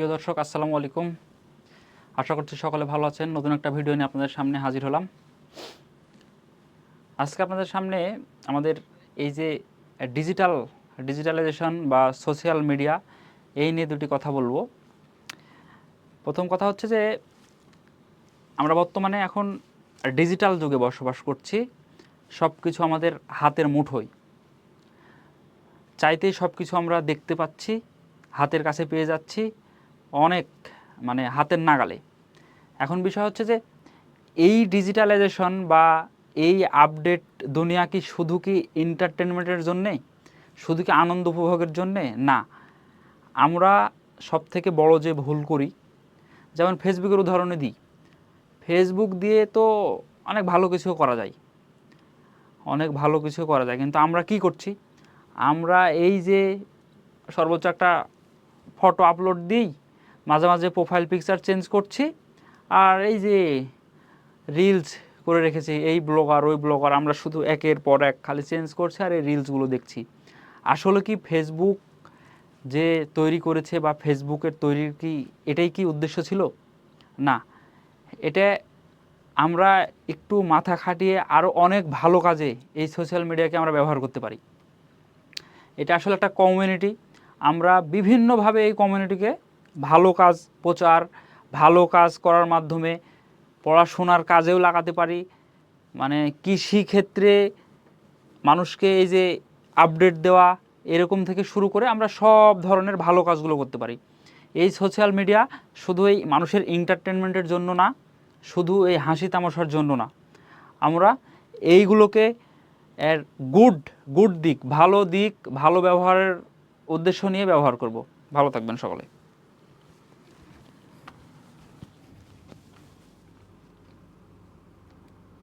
প্রিয় দর্শক, আসসালামু আলাইকুম। আশা করছি সকলে ভালো আছেন। নতুন একটা ভিডিও নিয়ে আপনাদের সামনে হাজির হলাম। আজকে আপনাদের সামনে আমাদের এই যে ডিজিটাল, ডিজিটালাইজেশন বা সোশ্যাল মিডিয়া, এই নিয়ে দুটি কথা বলব। প্রথম কথা হচ্ছে যে, আমরা বর্তমানে এখন ডিজিটাল যুগে বসবাস করছি। সব কিছু আমাদের হাতের মুঠোয়। চাইতেই সব কিছু আমরা দেখতে পাচ্ছি, হাতের কাছে পেয়ে যাচ্ছি। অনেক মানে হাতের নাগালে। এখন বিষয় হচ্ছে যে, এই ডিজিটালাইজেশন বা এই আপডেট দুনিয়া কি শুধু কি এন্টারটেনমেন্টের জন্যে? শুধু কি আনন্দ উপভোগের জন্যে? না। আমরা সব থেকে বড় যে ভুল করি, যেমন ফেসবুকের উদাহরণে দিই। ফেসবুক দিয়ে তো অনেক ভালো কিছু করা যায়। অনেক ভালো কিছু করা যায়। কিন্তু আমরা কি করছি? আমরা এই যে সর্বোচ্চ একটা ফটো আপলোড দিই মাঝে মাঝে প্রোফাইল পিকচার চেঞ্জ করছি। আর এই যে রিলস করে রেখেছি, এই ব্লগার ওই ব্লগার আমরা শুধু একের পর এক খালি চেঞ্জ করছি আর এই রিলসগুলো দেখছি। আসলে কি ফেসবুক যে তৈরি করেছে বা ফেসবুকের তৈরির কি, এটাই কি উদ্দেশ্য ছিল? না। এটা আমরা একটু মাথা খাটিয়ে আরও অনেক ভালো কাজে এই সোশ্যাল মিডিয়াকে আমরা ব্যবহার করতে পারি। এটা আসলে একটা কমিউনিটি আমরা বিভিন্নভাবে এই কমিউনিটিকে ভালো কাজ প্রচার, ভালো কাজ করার মাধ্যমে পড়াশোনার কাজেও লাগাতে পারি। মানে কৃষি ক্ষেত্রে মানুষকে এই যে আপডেট দেওয়া, এরকম থেকে শুরু করে আমরা সব ধরনের ভালো কাজগুলো করতে পারি। এই সোশ্যাল মিডিয়া শুধু এই মানুষের এন্টারটেনমেন্টের জন্য না, শুধু এই হাসি তামাশার জন্য না। আমরা এইগুলোকে এর গুড গুড দিক, ভালো দিক, ভালো ব্যবহারের উদ্দেশ্য নিয়ে ব্যবহার করব। ভালো থাকবেন সকলে।